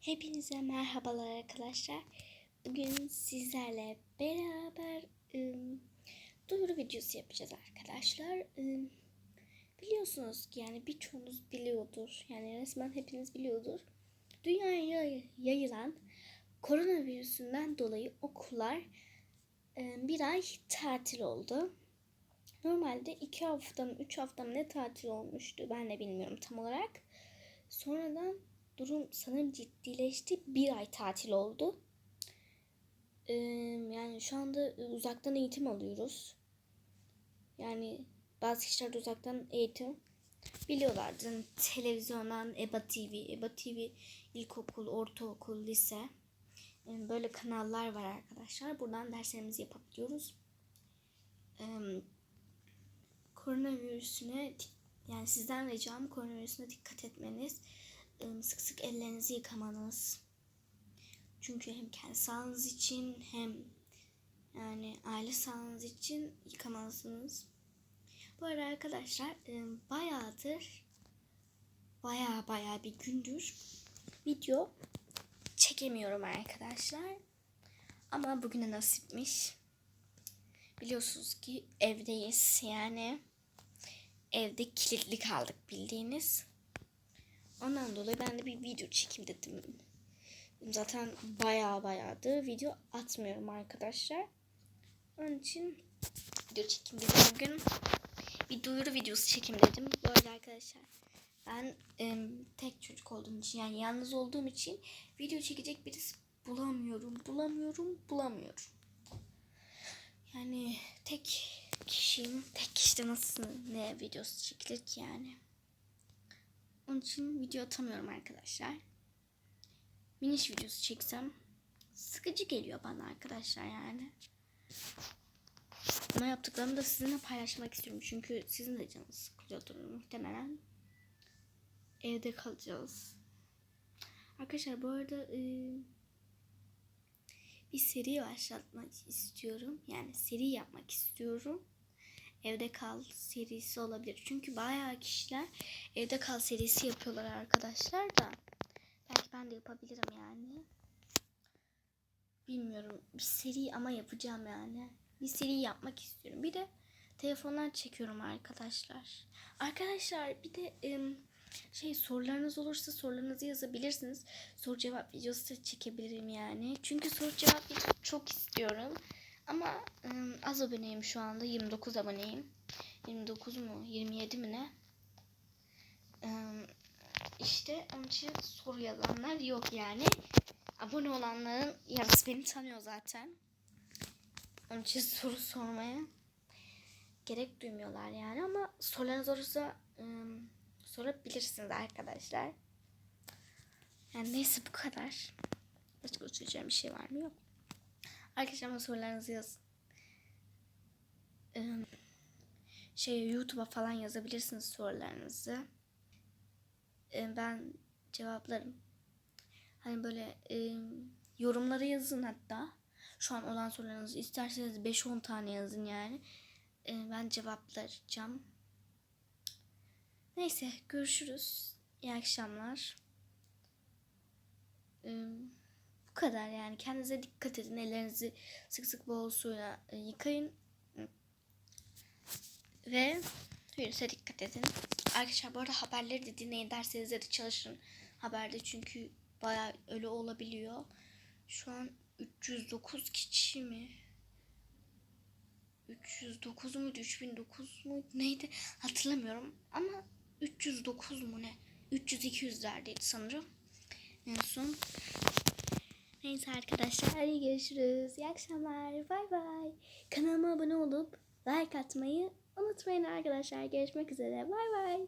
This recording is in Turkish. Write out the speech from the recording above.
Hepinize merhabalar arkadaşlar. Bugün sizlerle beraber ım, duyuru videosu yapacağız arkadaşlar. Im, biliyorsunuz ki yani birçoğunuz biliyordur. Yani resmen hepiniz biliyordur. Dünyaya yayılan koronavirüsünden dolayı okullar ım, bir ay tatil oldu. Normalde iki hafta mı üç hafta ne tatil olmuştu ben de bilmiyorum tam olarak. Sonradan durum sanırım ciddileşti. Bir ay tatil oldu. Ee, yani şu anda uzaktan eğitim alıyoruz. Yani bazı kişiler de uzaktan eğitim biliyorlardı. Yani televizyondan EBA TV, EBA TV ilkokul, ortaokul, lise yani böyle kanallar var arkadaşlar. Buradan derslerimizi yapabiliyoruz. Ee, koronavirüsüne yani sizden ricam koronavirüsüne dikkat etmeniz sık sık ellerinizi yıkamanız. Çünkü hem kendi sağlığınız için hem yani aile sağlığınız için yıkamalısınız. Bu arada arkadaşlar bayağıdır baya baya bir gündür video çekemiyorum arkadaşlar. Ama bugüne nasipmiş. Biliyorsunuz ki evdeyiz yani evde kilitli kaldık bildiğiniz. Ondan dolayı ben de bir video çekeyim dedim. Zaten baya bayağıdır video atmıyorum arkadaşlar. Onun için video çekeyim dedim bugün. Bir duyuru videosu çekeyim dedim. Böyle arkadaşlar. Ben e, tek çocuk olduğum için yani yalnız olduğum için video çekecek birisi bulamıyorum. Bulamıyorum. Bulamıyorum. Yani tek kişiyim. Tek kişide nasıl ne videosu çekilir ki yani. Onun için video atamıyorum arkadaşlar. Miniş videosu çeksem sıkıcı geliyor bana arkadaşlar yani. Ama yaptıklarımı da sizinle paylaşmak istiyorum. Çünkü sizin de canınız sıkılıyordur muhtemelen. Evde kalacağız. Arkadaşlar bu arada e, bir seri başlatmak istiyorum. Yani seri yapmak istiyorum evde kal serisi olabilir. Çünkü bayağı kişiler evde kal serisi yapıyorlar arkadaşlar da. Belki ben de yapabilirim yani. Bilmiyorum. Bir seri ama yapacağım yani. Bir seri yapmak istiyorum. Bir de telefondan çekiyorum arkadaşlar. Arkadaşlar bir de şey sorularınız olursa sorularınızı yazabilirsiniz. Soru cevap videosu da çekebilirim yani. Çünkü soru cevap çok istiyorum. Ama ım, az aboneyim şu anda. 29 aboneyim. 29 mu? 27 mi ne? Im, işte onun için soru yazanlar yok yani. Abone olanların yarısı beni tanıyor zaten. Onun için soru sormaya gerek duymuyorlar yani. Ama sorularınız olursa ım, sorabilirsiniz arkadaşlar. Yani neyse bu kadar. Başka söyleyeceğim bir şey var mı? Yok. Arkadaşlar sorularınızı yazın. Ee, şey YouTube'a falan yazabilirsiniz sorularınızı. Ee, ben cevaplarım. Hani böyle e, yorumlara yazın hatta. Şu an olan sorularınızı isterseniz 5-10 tane yazın yani. Ee, ben cevaplayacağım. Neyse görüşürüz. İyi akşamlar. Ee, bu kadar yani. Kendinize dikkat edin. Ellerinizi sık sık bol suyla e, yıkayın. Ve virüse dikkat edin. Arkadaşlar bu arada haberleri de dinleyin. Derslerinizde de çalışın. Haberde çünkü baya ölü olabiliyor. Şu an 309 kişi mi? 309 muydu? 3009 muydu? Neydi? Hatırlamıyorum. Ama 309 mu ne? 300-200'lerdeydi sanırım. En son Neyse arkadaşlar görüşürüz. İyi akşamlar. Bay bay. Kanalıma abone olup like atmayı unutmayın arkadaşlar. Görüşmek üzere. Bay bay.